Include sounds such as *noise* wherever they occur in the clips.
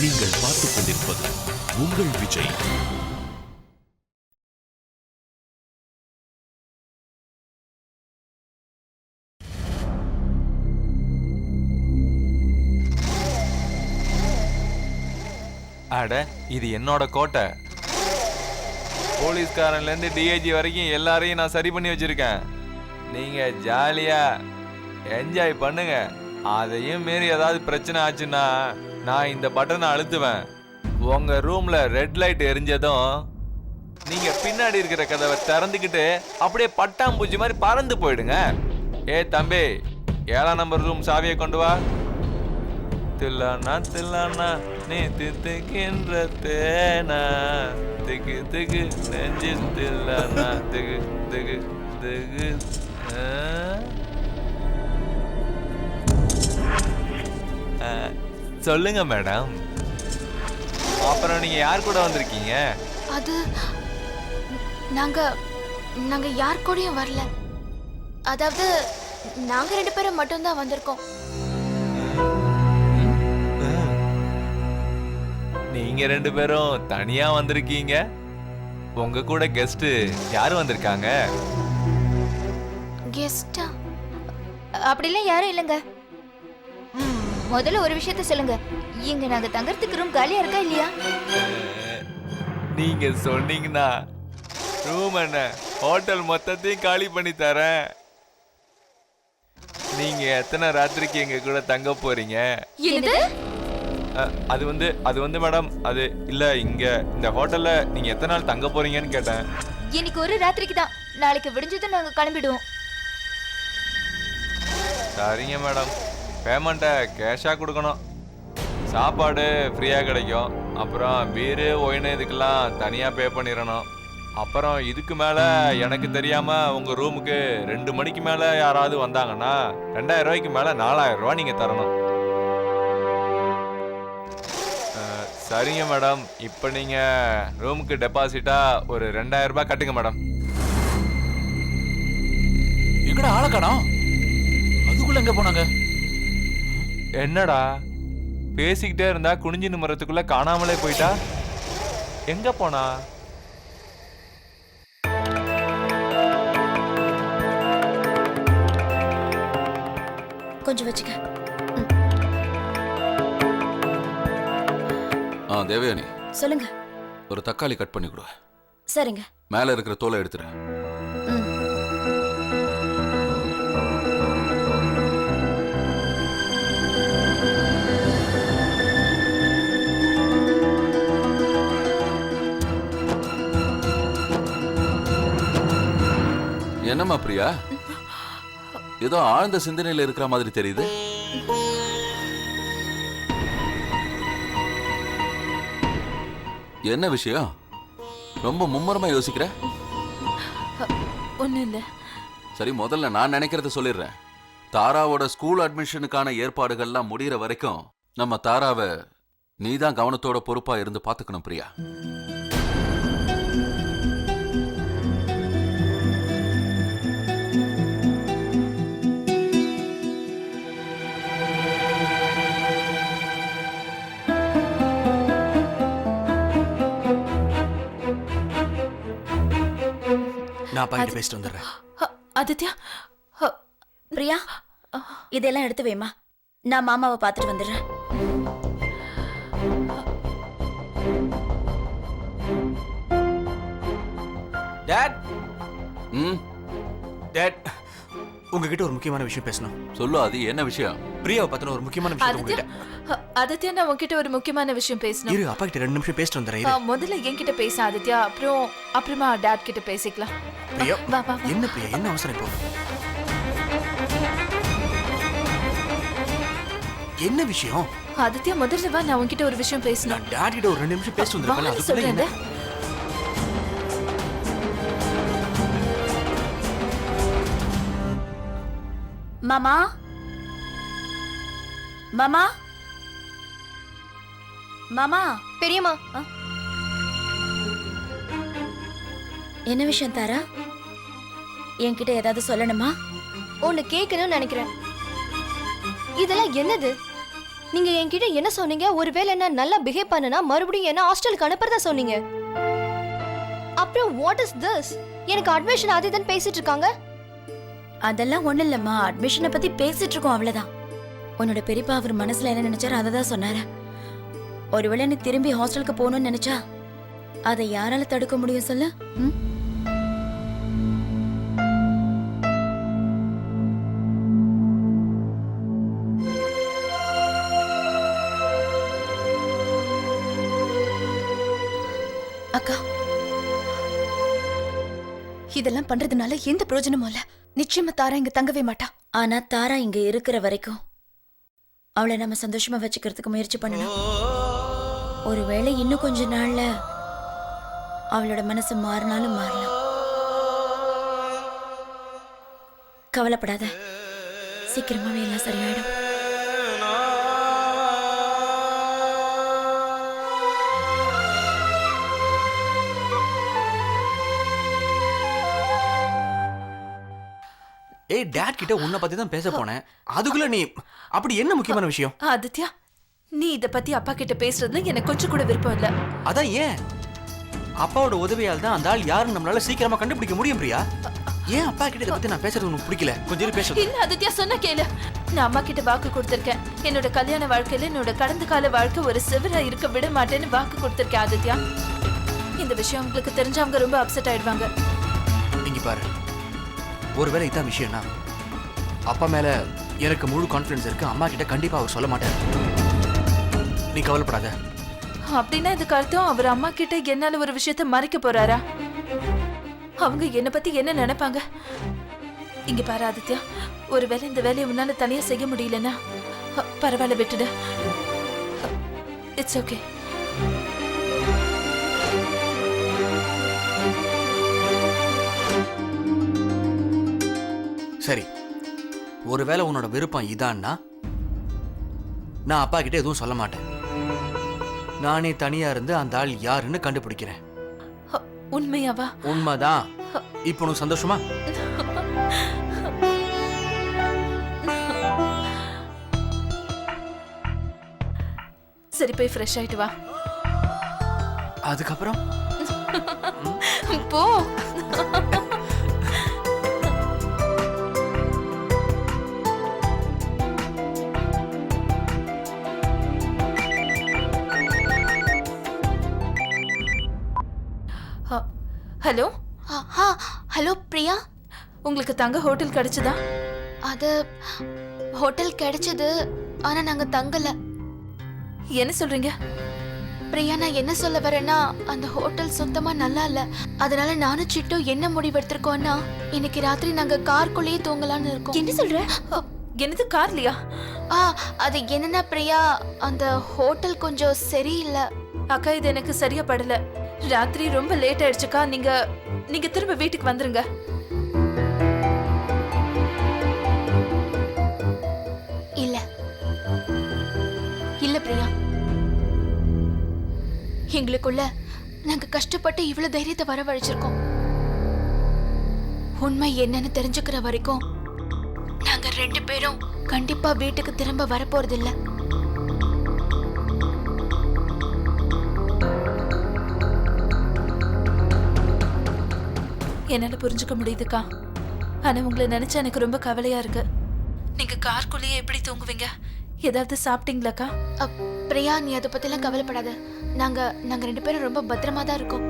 நீங்கள் பார்த்துக் கொண்டிருப்பது உங்கள் விஜய். அட இது என்னோட கோட்டை. போலீஸ்காரன்ல இருந்து டிஐஜி வரைக்கும் எல்லாரையும் நான் சரி பண்ணி வச்சிருக்கேன். நீங்க ஜாலியா என்ஜாய் பண்ணுங்க. அதையும் மீறி ஏதாவது பிரச்சனை ஆச்சுன்னா நான் இந்த பட்டனை அழுத்துவேன். உங்க ரூம்ல ரெட் லைட் எரிஞ்சதும் நீங்க பின்னாடி இருக்கிற கதவை திறந்துக்கிட்டு அப்படியே பட்டாம்பூச்சி மாதிரி பறந்து போயிடுங்க. ஏ தம்பி ஏழாம் நம்பர் ரூம் சாவியை கொண்டு வா. தில்லானா தில்லானா நீ தித்துக்கின்ற தேனா. திகு திகு நெஞ்சு தில்லானா. திகு திகு திகு ஆ? சொல்லுங்க மேடம். அப்புறம் நீங்க யார் கூட வந்திருக்கீங்க? அது நாங்க நாங்க யார் கூடயும் வரல. அதாவது நாங்க ரெண்டு பேரும் மட்டும்தான் வந்திருக்கோம். நீங்க ரெண்டு பேரும் தனியா வந்திருக்கீங்க? உங்க கூட கெஸ்ட் யாரு வந்திருக்காங்க? கெஸ்டா அப்படிலாம் யாரும் இல்லைங்க. முதல்ல ஒரு விஷயத்த சொல்லுங்க. இங்க நாங்க தங்கறதுக்கு ரூம் காலியா இருக்கா இல்லையா? நீங்க சொன்னீங்கன்னா ரூம் என்ன? ஹோட்டல் மொத்தத்தையும் காலி பண்ணி தரேன். நீங்க எத்தனை ராத்திரிக்கு எங்க கூட தங்க போறீங்க? என்னது? அ, அது வந்து அது வந்து மேடம் அது இல்ல இங்க இந்த ஹோட்டல்ல நீங்க எத்தனை நாள் தங்க போறீங்கன்னு கேட்டேன். இன்னைக்கு ஒரு ராத்திரிக்கு தான். நாளைக்கு விடிஞ்சதும் நாங்க கிளம்பிடுவோம். சரிங்க மேடம் பேமெண்ட்டை கேஷாக கொடுக்கணும். சாப்பாடு ஃப்ரீயாக கிடைக்கும். அப்புறம் பீரு ஒயின் இதுக்கெல்லாம் தனியாக பே பண்ணிடணும். அப்புறம் இதுக்கு மேலே எனக்கு தெரியாமல் உங்கள் ரூமுக்கு ரெண்டு மணிக்கு மேலே யாராவது வந்தாங்கன்னா ரெண்டாயிரம் ரூபாய்க்கு மேலே நாலாயிரம் ரூபாய் நீங்கள் தரணும். சரிங்க மேடம். இப்போ நீங்கள் ரூமுக்கு டெபாசிட்டாக ஒரு ரெண்டாயிரம் ரூபாய் கட்டுங்க மேடம். எங்கடா ஆளக்கடம் அதுக்குள்ளே அதுக்குள்ள எங்க போனாங்க? என்னடா? பேசிக்கிட்டே இருந்தா குனிஞ்சு நிமிரத்துக்குள்ள காணாமலே போயிட்டா? எங்க போனா? கொஞ்சம் வச்சுக்க. ஆ தேவயானி. சொல்லுங்க. ஒரு தக்காளி கட் பண்ணி கொடு. சரிங்க. மேல இருக்கிற தோலை எடுத்துரு என்னம்மா பிரியா? ஏதோ ஆழ்ந்த சிந்தனையில இருக்கிற மாதிரி தெரியுது. என்ன விஷயம்? ரொம்ப மும்முரமா யோசிக்கிற? ஒன்றும் இல்லை. சரி முதல்ல நான் நினைக்கிறத சொல்லிடுறேன். தாராவோட ஸ்கூல் அட்மிஷனுக்கான ஏற்பாடுகள்லாம் முடியிற வரைக்கும் நம்ம தாராவை நீதான் கவனத்தோட பொறுப்பா இருந்து பாத்துக்கணும் பிரியா. நான் அப்பா கிட்ட பேசிட்டு வந்துடுறேன். ஆதித்யா பிரியா இதெல்லாம் எடுத்து வைமா நான் மாமாவை பார்த்துட்டு வந்துடுறேன். டேட் ம்? டேட் உங்ககிட்ட ஒரு முக்கியமான விஷயம் பேசணும். சொல்லு அது என்ன விஷயம்? பிரியாவை பத்தின ஒரு முக்கியமான விஷயம் ஆதித்யா உங்ககிட்ட. அ, ஆதித்யா நான் உன்கிட்ட ஒரு முக்கியமான விஷயம் பேசணும். இரு அப்பா கிட்ட ரெண்டு நிமிஷம் பேசிட்டு வந்துடுறேன் அ, முதல்ல என்கிட்ட பேச ஆதித்யா. அப்புறம் அப்புறமா டாட் கிட்ட பேசிக்கலாம். பிரியா வா வா வா. என்ன பிரியா? என்ன அவசரம் இப்போ? என்ன விஷயம்? ஆதித்யா முதல்ல வா நான் உன்கிட்ட ஒரு விஷயம் பேசணும். நான் டாடி கிட்ட ஒரு ரெண்டு நிமிஷம் பேசிட்டு வந்துருப்பேன் வான்னு அதுக்குள்ள என்ன? மாமா? மாமா? மாமா? பெரியம்மா. என்ன விஷயம் தாரா? என்கிட்ட ஏதாவது சொல்லணுமா? ஒன்னு கேட்கணும்னு நினைக்கிறேன். இதெல்லாம் என்னது? நீங்க என்கிட்ட என்ன சொன்னீங்க? ஒருவேளை என்ன நல்லா பிஹேவ் பண்ணனா மறுபடியும் என்ன ஹாஸ்டலுக்கு அனுப்புறதா சொன்னீங்க? அப்புறம் வாட் இஸ் திஸ் எனக்கு அட்மிஷன் அது இதுன்னு பேசிட்டு இருக்காங்க. அதெல்லாம் ஒண்ணு இல்லம்மா. அட்மிஷனை பத்தி பேசிட்டு இருக்கோம் அவ்வளவுதான். உன்னோட பெரியப்பா அவர் மனசுல என்ன நினைச்சாரு அதை தான் சொன்னாரு. ஒருவேளை நீ திரும்பி ஹாஸ்டலுக்கு போகணும்னு நினைச்சா அதை யாரால தடுக்க முடியும் சொல்லு? ம்? அக்கா இதெல்லாம் பண்றதுனால எந்த பிரயோஜனமும் இல்லை. நிச்சயமா தாரா இங்க தங்கவே மாட்டா. ஆனா தாரா இங்க இருக்கிற வரைக்கும் அவளை நம்ம சந்தோஷமா வச்சுக்கிறதுக்கு முயற்சி பண்ணணும். ஒருவேளை இன்னும் கொஞ்ச நாள்ல அவளோட மனசு மாறினாலும் மாறலாம். கவலைப்படாத. சீக்கிரமாவே எல்லாம் சரியாயிடும். ஏய் டேட் கிட்ட உன்னை பத்தி தான் பேச போனேன். அதுக்குள்ள நீ அப்படி என்ன முக்கியமான விஷயம்? ஆதித்யா நீ இத பத்தி அப்பா கிட்ட பேசுறதுல எனக்கு கொஞ்சம் கூட விருப்பம் இல்ல. அதான் ஏன்? அப்பாவோட உதவியால் தான் அந்த ஆள் யாருன்னு நம்மளால சீக்கிரமா கண்டுபிடிக்க முடியும் பிரியா. ஏன் அப்பா கிட்ட இதை பத்தி நான் பேசுறது உனக்கு பிடிக்கல? கொஞ்சம் பேச. இல்ல ஆதித்யா சொன்ன கேளு. நான் அம்மா கிட்ட வாக்கு கொடுத்திருக்கேன். என்னோட கல்யாண வாழ்க்கையில என்னோட கடந்த கால வாழ்க்கை ஒரு சிவரா இருக்க விட மாட்டேன்னு வாக்கு கொடுத்திருக்கேன் ஆதித்யா. இந்த விஷயம் உங்களுக்கு தெரிஞ்சா அவங்க ரொம்ப அப்செட் ஆயிடுவாங்க. இங்க பாரு. ஒருவேளை இதான் விஷயம்னா அப்பா மேல எனக்கு முழு கான்ஃபிடன்ஸ் இருக்கு அம்மா கிட்ட கண்டிப்பா அவர் சொல்ல மாட்டார். நீ கவலைப்படாத. அப்படின்னா இதுக்கு அர்த்தம் அவர் அம்மா கிட்ட என்னால ஒரு விஷயத்த மறைக்க போறாரா? அவங்க என்ன பத்தி என்ன நினைப்பாங்க? இங்க பாரு ஆதித்யா. ஒருவேளை இந்த வேலையை உன்னால தனியா செய்ய முடியலன்னா பரவாயில்ல விட்டுடு. இட்ஸ் ஓகே சரி. ஒருவேளை உன்னோட விருப்பம் இதான்னா நான் அப்பா கிட்ட எதுவும் சொல்ல மாட்டேன். நானே தனியா இருந்து அந்த ஆள் யாருன்னு கண்டுபிடிக்கிறேன். உண்மையாவா? உண்மைதான். இப்போ உனக்கு சந்தோஷமா? சரி போய் ஃப்ரெஷ் ஆயிட்டு வா. அதுக்கப்புறம்? போ. உங்களுக்கு தங்க ஹோட்டல் கிடைச்சதா? அது ஹோட்டல் கிடைச்சது ஆனா நாங்க தங்கல. என்ன சொல்றீங்க? பிரியா நான் என்ன சொல்ல வரேன்னா அந்த ஹோட்டல் சுத்தமா நல்லா இல்ல. அதனால நானும் சிட்டும் என்ன முடிவெடுத்திருக்கோம்னா இன்னைக்கு ராத்திரி நாங்க காருக்குள்ளேயே தூங்கலாம்னு இருக்கோம். என்ன சொல்ற? என்னது கார்லியா? ஆ அது என்னன்னா பிரியா அந்த ஹோட்டல் கொஞ்சம் சரியில்லை. அக்கா இது எனக்கு சரியா படல. ராத்திரி ரொம்ப லேட் ஆயிடுச்சுக்கா. நீங்க நீங்க திரும்ப வீட்டுக்கு வந்துருங்க. எங்களுக்குள்ள நாங்க கஷ்டப்பட்டு இவ்வளவு தைரியத்தை வரவழைச்சிருக்கோம். உண்மை என்னன்னு தெரிஞ்சுக்கிற வரைக்கும் நாங்க ரெண்டு பேரும் கண்டிப்பா வீட்டுக்கு திரும்ப வரப்போறது இல்ல என்னால புரிஞ்சுக்க முடியுதுக்கா. ஆனா உங்களை நினைச்சா எனக்கு ரொம்ப கவலையா இருக்கு. நீங்க கார்க்குள்ளேயே எப்படி தூங்குவீங்க? ஏதாவது சாப்பிட்டீங்களாக்கா? பிரியா நீ அதை பத்திலாம் கவலைப்படாத. நாங்க நாங்க ரெண்டு பேரும் ரொம்ப பத்திரமா தான் இருக்கோம்.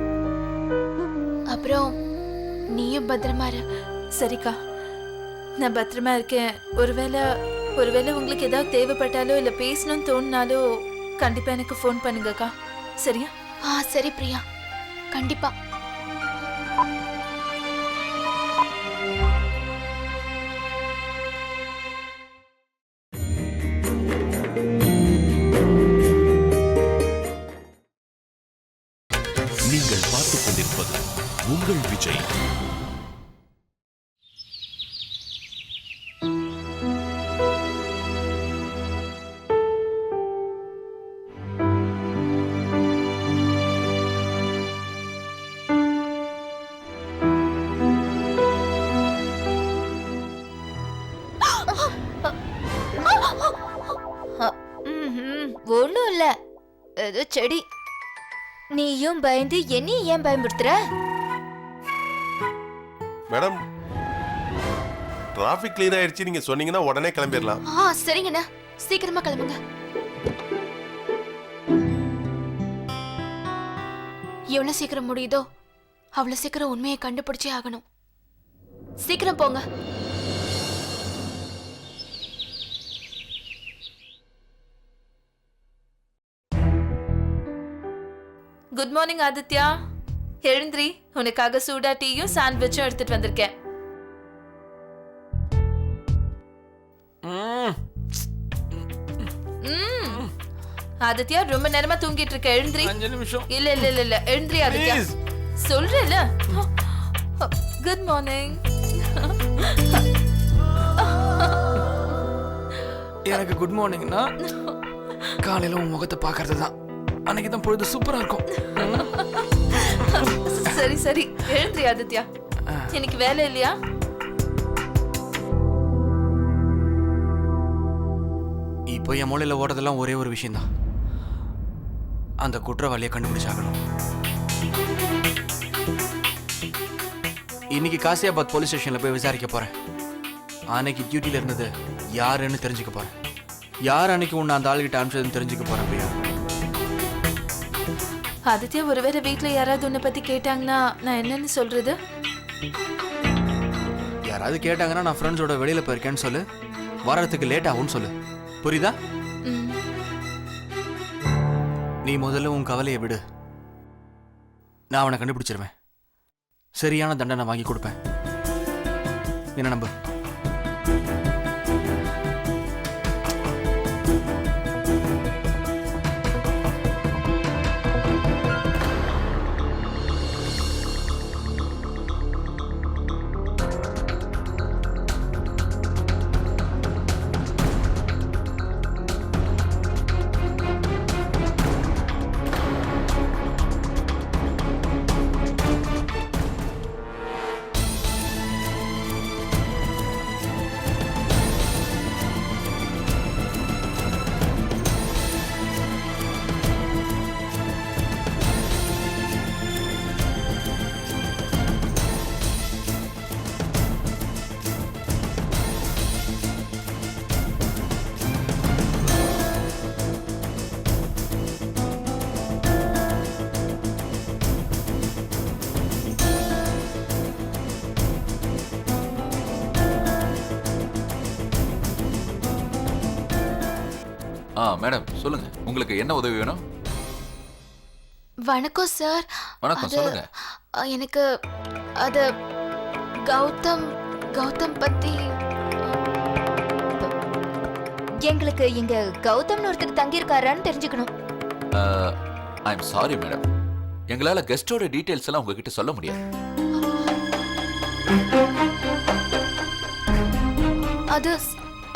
அப்புறம் நீயும் பத்திரமா இரு. சரிக்கா. நான் பத்திரமா இருக்கேன். ஒருவேளை ஒருவேளை உங்களுக்கு ஏதாவது தேவைப்பட்டாலோ இல்ல பேசணும்னு தோணுனாலோ கண்டிப்பா எனக்கு ஃபோன் பண்ணுங்கக்கா. சரியா? ஆ சரி பிரியா. கண்டிப்பா. ஏதோ செடி. நீயும் பயந்து என்னையும் ஏன் பயன்படுத்துற மேடம் டிராஃபிக் கிளியர் ஆயிடுச்சு. நீங்க சொன்னீங்கன்னா உடனே கிளம்பிடலாம் ஆ சரிங்கண்ணா. சீக்கிரமா கிளம்புங்க. எவ்வளவு சீக்கிரம் முடியுதோ அவ்வளவு சீக்கிரம் உண்மையை கண்டுபிடிச்சே ஆகணும். சீக்கிரம் போங்க. குட் மார்னிங் ஆதித்யா எழுந்திரி உனக்காக சூடா டீயும் சாண்ட்விச்சும் எடுத்துட்டு வந்திருக்கேன். ஆதித்யா ரொம்ப நேரமா தூங்கிட்டு இருக்க. எழுந்திரி. இல்ல இல்ல இல்ல இல்ல. எழுந்திரி ஆதித்யா. சொல்றேல குட் மார்னிங் எனக்கு குட் மார்னிங்னா காலையில உன் முகத்தை பார்க்கறது தான் அன்னைக்கு தான் பொழுது சூப்பரா இருக்கும். *laughs* சரி சரி. எழுந்திரி ஆதித்யா. இன்னைக்கு வேலை இல்லையா? இப்போ என் மூலையில ஓடுறதெல்லாம் ஒரே ஒரு விஷயம்தான். அந்த குற்றவாளியை கண்டுபிடிச்சாகணும். இன்னைக்கு காசியாபாத் போலீஸ் ஸ்டேஷன்ல போய் விசாரிக்க போறேன். அன்னைக்கு டியூட்டில இருந்தது யாருன்னு தெரிஞ்சுக்க போறேன். யார் அன்னைக்கு உன்னை அந்த ஆளுகிட்ட அனுப்பிச்சதுன்னு தெரிஞ்சுக்க போறேன் பிரியா? ஆதித்யா ஒருவேளை வீட்ல யாராவது உன்னை பத்தி கேட்டாங்கன்னா நான் என்னன்னு சொல்றது? யாராவது கேட்டாங்கன்னா நான் ஃப்ரெண்ட்ஸோட வெளியில போயிருக்கேன்னு சொல்லு. வர்றதுக்கு லேட் ஆகும்னு சொல்லு. புரியுதா. நீ முதல்ல உன் கவலையை விடு. நான் அவனை கண்டுபிடிச்சிருவேன். சரியான தண்டனை வாங்கி கொடுப்பேன். என்ன நம்பு? ஆ மேடம் சொல்லுங்க. உங்களுக்கு என்ன உதவி வேணும்? வணக்கம் சார். வணக்கம் அது, சொல்லுங்க. அ, எனக்கு அது கௌதம் கௌதம் பத்தி எங்களுக்கு இங்க கௌதம்னு ஒருத்தர் தங்கியிருக்காரான்னு தெரிஞ்சுக்கணும். I am sorry madam. எங்களால கெஸ்டோட டீடைல்ஸ் எல்லாம் உங்ககிட்ட சொல்ல முடியாது. அது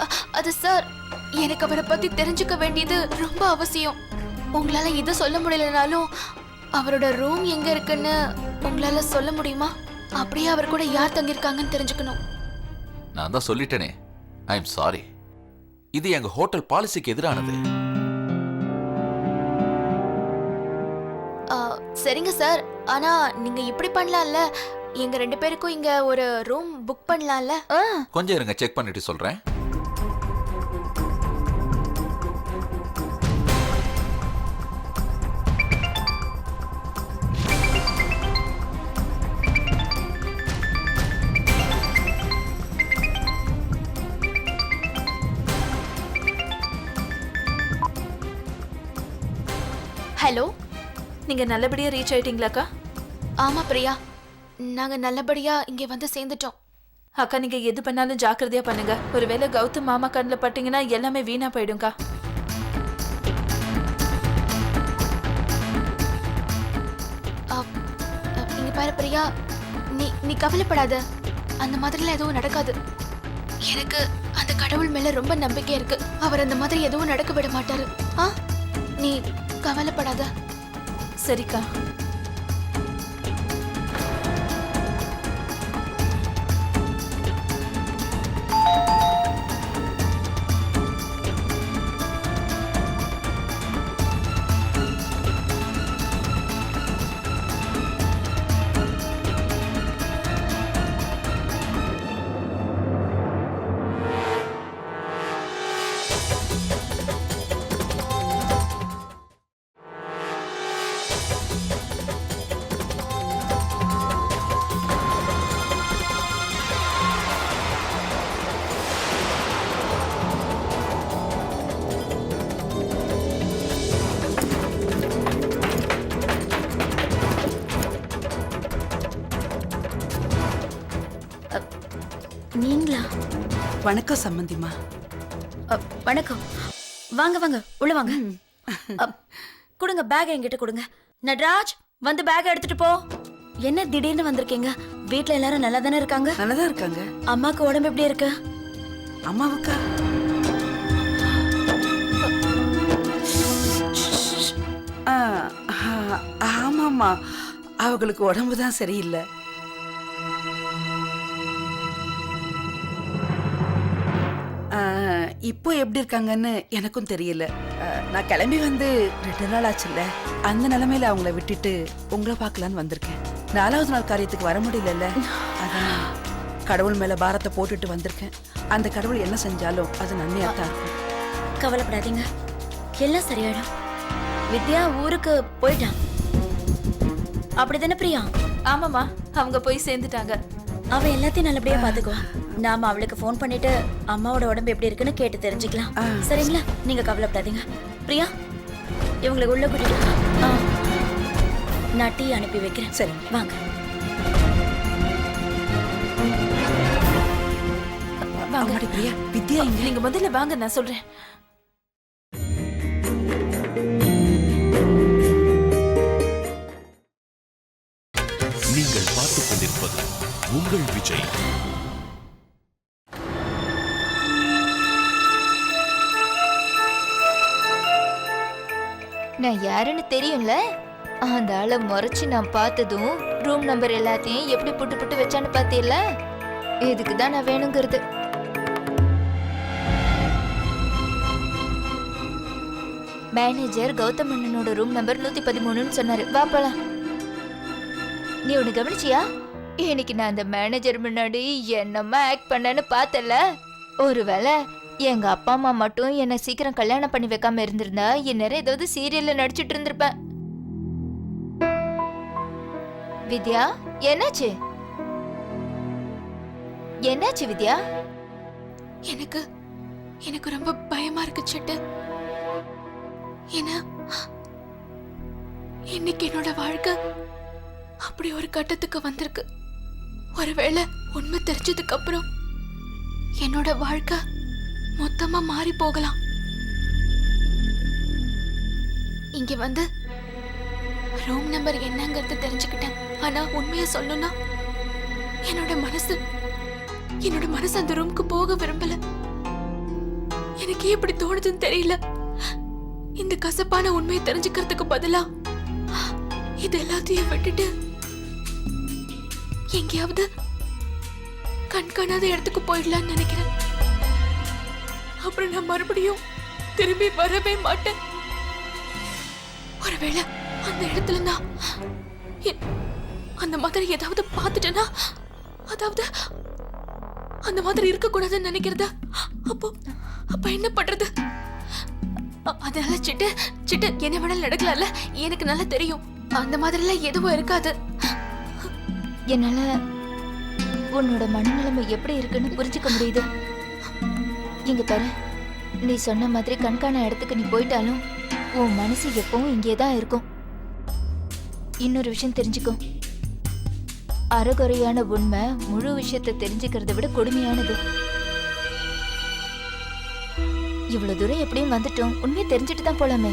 அ, அது சார் எனக்கு அவரை பத்தி தெரிஞ்சுக்க வேண்டியது ரொம்ப அவசியம். உங்களால இதை சொல்ல முடியலனாலும் அவரோட ரூம் எங்க இருக்குன்னு உங்களால சொல்ல முடியுமா? அப்படியே அவர் கூட யார் தங்கியிருக்காங்கன்னு தெரிஞ்சுக்கணும். நான் தான் சொல்லிட்டேனே. ஐ எம் சாரி இது எங்க ஹோட்டல் பாலிசிக்கு எதிரானது. சரிங்க சார். ஆனா நீங்க இப்படி பண்ணலாம்ல? எங்க ரெண்டு பேருக்கும் இங்க ஒரு ரூம் புக் பண்ணலாம்ல? ஆ. கொஞ்சம் இருங்க செக் பண்ணிட்டு சொல்றேன். ஹலோ? நீங்க நல்லபடியா ரீச் ஆயிட்டீங்களாக்கா? ஆமா பிரியா. நாங்க நல்லபடியா இங்க வந்து சேர்ந்துட்டோம். அக்கா நீங்க எது பண்ணாலும் ஜாக்கிரதையா பண்ணுங்க. ஒருவேளை கௌதம் மாமா கண்ணில் பட்டீங்கன்னா எல்லாமே வீணா போயிடும்க்கா. இங்க பாரு பிரியா. நீ நீ கவலைப்படாத. அந்த மாதிரிலாம் எதுவும் நடக்காது. எனக்கு அந்த கடவுள் மேல ரொம்ப நம்பிக்கை இருக்கு. அவர் அந்த மாதிரி எதுவும் நடக்க விட மாட்டாரு. ஆ? நீ கவலைப்படாத. சரிக்கா. வணக்கம் சம்பந்திமா. வணக்கம். வாங்க வாங்க உள்ள வாங்க. கொடுங்க பேக் என்கிட்ட கொடுங்க. நட்ராஜ் வந்து பேக் எடுத்துட்டு போ. என்ன திடீர்னு வந்திருக்கீங்க? வீட்ல எல்லாரும் நல்லா தானே இருக்காங்க? நல்லதா இருக்காங்க. அம்மாக்கு உடம்பு எப்படி இருக்கு? அம்மாவுக்கா? ஆமாம்மா. அவங்களுக்கு உடம்பு தான் சரியில்லை. இப்போ எப்படி இருக்காங்கன்னு எனக்கும் தெரியல. நான் கிளம்பி வந்து ரெண்டு நாள் ஆச்சுல்ல. அந்த நிலைமையில அவங்கள விட்டுட்டு உங்களை பார்க்கலான்னு வந்திருக்கேன். நாலாவது நாள் காரியத்துக்கு வர முடியலல்ல. அதான் கடவுள் மேல பாரத்தை போட்டுட்டு வந்திருக்கேன். அந்த கடவுள் என்ன செஞ்சாலும் அது நன்மையா தான் இருக்கும். கவலைப்படாதீங்க. எல்லாம் சரியாயிடும். வித்யா ஊருக்கு போயிட்டான். அப்படிதானே பிரியா? ஆமாம்மா அவங்க போய் சேர்ந்துட்டாங்க. அவ எல்லாத்தையும் நல்லபடியா பாத்துக்குவா நாம அவளுக்கு ஃபோன் பண்ணிட்டு அம்மாவோட உடம்பு எப்படி இருக்குன்னு கேட்டு தெரிஞ்சுக்கலாம். ஆ. சரிங்களா? நீங்க கவலைப்படாதீங்க. பிரியா இவங்களுக்கு உள்ள கூட்டிட்டு. நான் டீ அனுப்பி வைக்கிறேன். சரி. வாங்க. வாங்க. பிரியா வித்யா இங்க. நீங்க முதல்ல வாங்க நான் சொல்றேன். நீங்கள் பார்த்துக் கொண்டிருப்பது உங்கள் விஜய். நான் யாருன்னு தெரியும்ல? அந்த ஆளை முறைச்சு நான் பார்த்ததும் ரூம் நம்பர் எல்லாத்தையும் எப்படி புட்டு புட்டு வச்சான்னு பார்த்தீல்ல? இதுக்கு தான் நான் வேணுங்கிறது. மேனேஜர் கௌதம் அண்ணனோட ரூம் நம்பர் நூத்தி பதிமூணுன்னு சொன்னாரு. வா போலாம். நீ ஒண்ணு கவனிச்சியா? இன்னைக்கு நான் அந்த மேனேஜர் முன்னாடி என்னம்மா ஆக்ட் பண்ணேன்னு பார்த்தல ஒருவேளை எங்க அப்பா அம்மா மட்டும் என்னை சீக்கிரம் கல்யாணம் பண்ணி வைக்காம இருந்திருந்தா இந்நேரம் ஏதாவது சீரியல்ல நடிச்சிட்டு இருந்திருப்பேன். வித்யா என்னாச்சு? என்னாச்சு வித்யா? எனக்கு எனக்கு ரொம்ப பயமா இருக்கு சட்டு. ஏன்னா இன்னைக்கு என்னோட வாழ்க்கை அப்படி ஒரு கட்டத்துக்கு வந்திருக்கு. ஒருவேளை உண்மை தெரிஞ்சதுக்கு அப்புறம் என்னோட வாழ்க்கை மொத்தமா மாறி போகலாம். இங்க வந்து ரூம் நம்பர் என்னங்கிறது தெரிஞ்சுக்கிட்டேன். ஆனா உண்மையை சொல்லணும்னா என்னோட மனசு என்னோட மனசு அந்த ரூமுக்கு போக விரும்பல. எனக்கு எப்படி தோணுதுன்னு தெரியல. இந்த கசப்பான உண்மையை தெரிஞ்சுக்கிறதுக்கு பதிலா இது எல்லாத்தையும் விட்டுட்டு எங்கேயாவது கண்காணாத இடத்துக்கு போயிடலாம்னு நினைக்கிறேன். அப்புறம் நான் மறுபடியும் திரும்பி வரவே மாட்டேன். ஒருவேளை அந்த இடத்துல நான் அந்த மாதிரி ஏதாவது பார்த்துட்டேன்னா அதாவது அந்த மாதிரி இருக்கக்கூடாதுன்னு நினைக்கிறத? அப்போ அப்ப என்ன பண்றது? அதனால சிட்டு சிட்டு என்ன வேணாலும் நடக்கலாம்ல? எனக்கு நல்லா தெரியும். அந்த மாதிரிலாம் எதுவும் இருக்காது. என்னால உன்னோட மனநிலைமை எப்படி இருக்குன்னு புரிஞ்சுக்க முடியுது. இங்க பாரு. நீ சொன்ன மாதிரி கண்காண இடத்துக்கு நீ போயிட்டாலும் உன் மனசு எப்பவும் இங்கே தான் இருக்கும். இன்னொரு விஷயம் தெரிஞ்சுக்கும் அறகுறையான உண்மை முழு விஷயத்தை தெரிஞ்சுக்கிறத விட கொடுமையானது. இவ்வளவு தூரம் எப்படியும் வந்துட்டோம். உண்மையை தெரிஞ்சுட்டு தான் போலாமே.